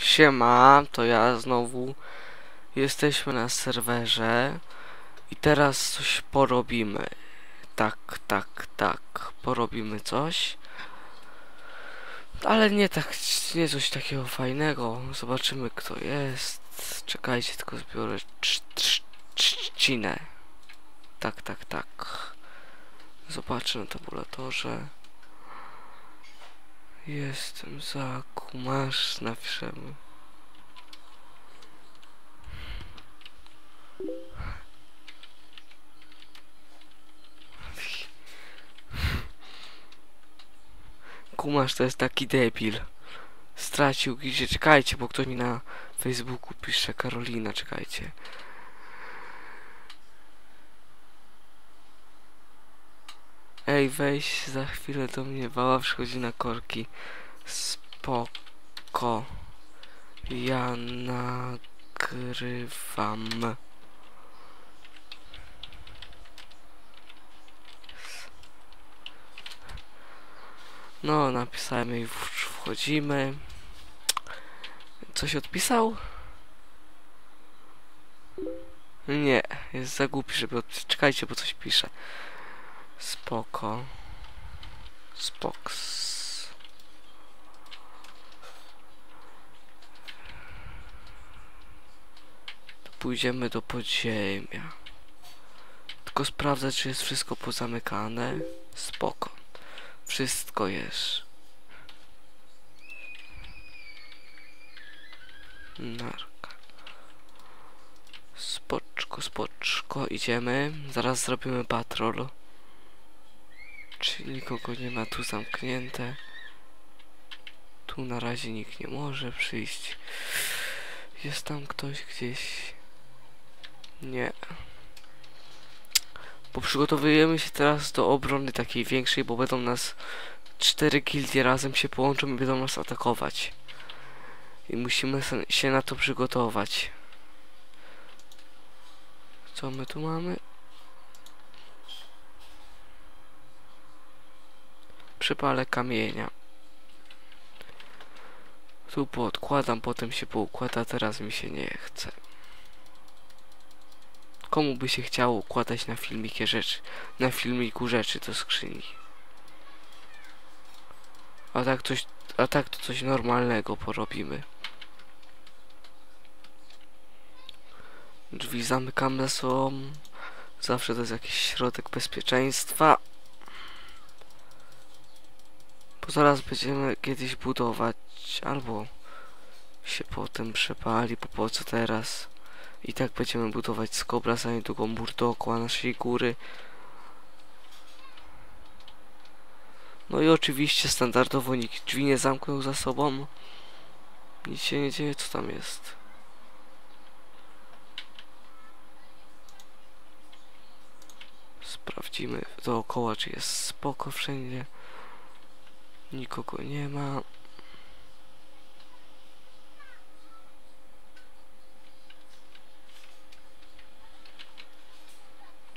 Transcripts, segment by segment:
Siema, to ja znowu. Jesteśmy na serwerze i teraz coś porobimy. Tak, tak, tak, porobimy coś. Ale nie tak, nie coś takiego fajnego. Zobaczymy kto jest. Czekajcie, tylko zbiorę trz- trz- trzcinę. Tak, tak, tak. Zobaczę na tabulatorze. Jestem za kumasz, napiszemy. Kumasz to jest taki debil. Stracił gdzie czekajcie, bo ktoś mi na Facebooku pisze Karolina, czekajcie. Ej, weź za chwilę do mnie wała przychodzi na korki. Spoko. Ja nagrywam. No, napisałem i wchodzimy. Coś odpisał? Nie, jest za głupi, żeby odpisać. Czekajcie, bo coś pisze. Spoko. Spoks. Pójdziemy do podziemia. Tylko sprawdzać, czy jest wszystko pozamykane. Spoko. Wszystko jest. Narka. Spoczko, spoczko. Idziemy. Zaraz zrobimy patrol. Czy nikogo nie ma tu zamknięte? Tu na razie nikt nie może przyjść. Jest tam ktoś gdzieś? Nie. Bo przygotowujemy się teraz do obrony takiej większej, bo będą nas cztery gildie razem się połączą i będą nas atakować. I musimy się na to przygotować. Co my tu mamy? Przypalę kamienia. Tu poodkładam, potem się poukłada, teraz mi się nie chce. Komu by się chciało układać na filmikie rzeczy, na filmiku rzeczy do skrzyni? A tak coś, a tak to coś normalnego porobimy. Drzwi zamykamy za sobą. Zawsze to jest jakiś środek bezpieczeństwa. Zaraz będziemy kiedyś budować, albo się potem przepali, bo po co teraz? I tak będziemy budować z kobra za niedługo mur dookoła naszej góry. No i oczywiście standardowo nikt drzwi nie zamknął za sobą. Nic się nie dzieje, co tam jest. Sprawdzimy dookoła, czy jest spoko wszędzie. Nikogo nie ma.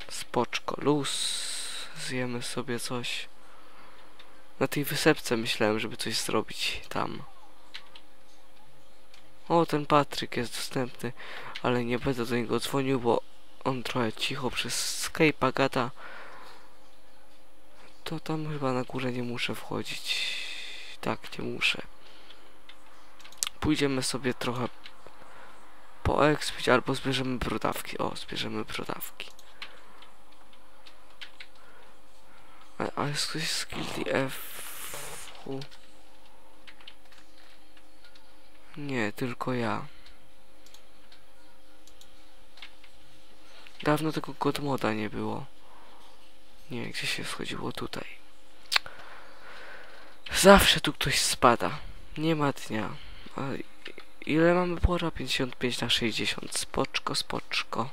Spoczko, luz. Zjemy sobie coś. Na tej wysepce myślałem, żeby coś zrobić tam. O, ten Patryk jest dostępny, ale nie będę do niego dzwonił, bo on trochę cicho przez Skype'a gada. To tam chyba na górę nie muszę wchodzić. Tak, nie muszę. Pójdziemy sobie trochę poekspić albo zbierzemy brodawki. O, zbierzemy brodawki. A, a jest ktoś z gildii F... Nie, tylko ja. Dawno tego godmoda nie było. Nie, gdzie się schodziło tutaj. Zawsze tu ktoś spada. Nie ma dnia. Ile mamy pora? 55 na 60. Spoczko, spoczko.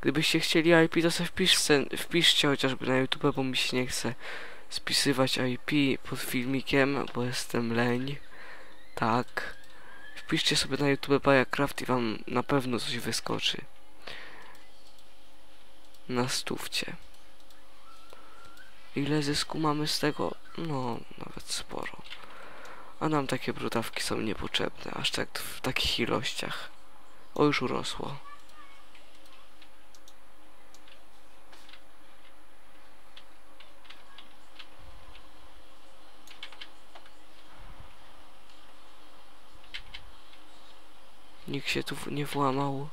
Gdybyście chcieli IP, to sobie wpiszcie, wpiszcie chociażby na YouTube, bo mi się nie chce spisywać IP pod filmikiem, bo jestem leń. Tak. Wpiszcie sobie na YouTube Bajakraft i wam na pewno coś wyskoczy. Na stówcie. Ile zysku mamy z tego? No, nawet sporo. A nam takie brudawki są niepotrzebne, aż tak w takich ilościach. O, już urosło. Nikt się tu nie włamał.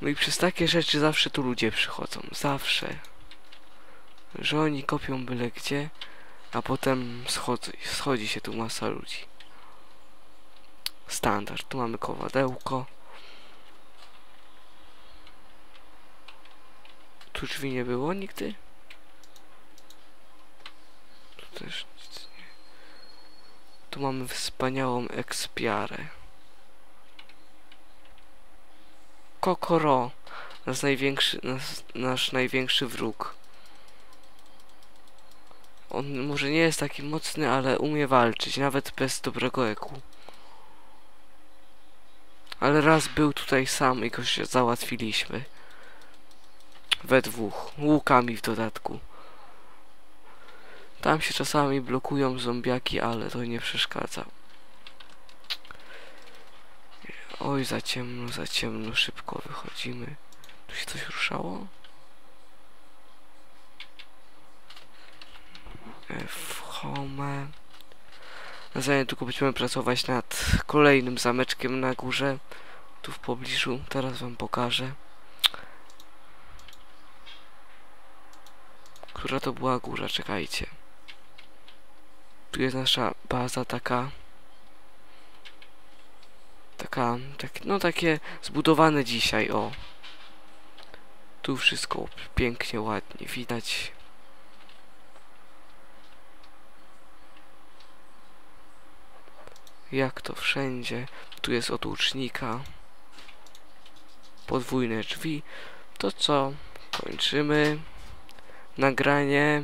No i przez takie rzeczy zawsze tu ludzie przychodzą. Zawsze. Że oni kopią byle gdzie, a potem schodzi, schodzi się tu masa ludzi. Standard. Tu mamy kowadełko. Tu drzwi nie było nigdy? Tu też nic nie. Tu mamy wspaniałą ekspiarę. Kokoro. Nasz największy, nas, nasz największy wróg. On może nie jest taki mocny, ale umie walczyć, nawet bez dobrego eku. Ale raz był tutaj sam i go się załatwiliśmy. We dwóch. Łukami w dodatku. Tam się czasami blokują zombiaki, ale to nie przeszkadza. Oj, za ciemno, za ciemno, szybko wychodzimy. Tu się coś ruszało? F home. Na za niedługo będziemy pracować nad kolejnym zameczkiem na górze. Tu w pobliżu. Teraz wam pokażę. Która to była góra? Czekajcie. Tu jest nasza baza taka. Taka, tak, no takie zbudowane dzisiaj, o. Tu wszystko pięknie, ładnie widać. Jak to wszędzie. Tu jest od łucznika. Podwójne drzwi. To co? Kończymy nagranie.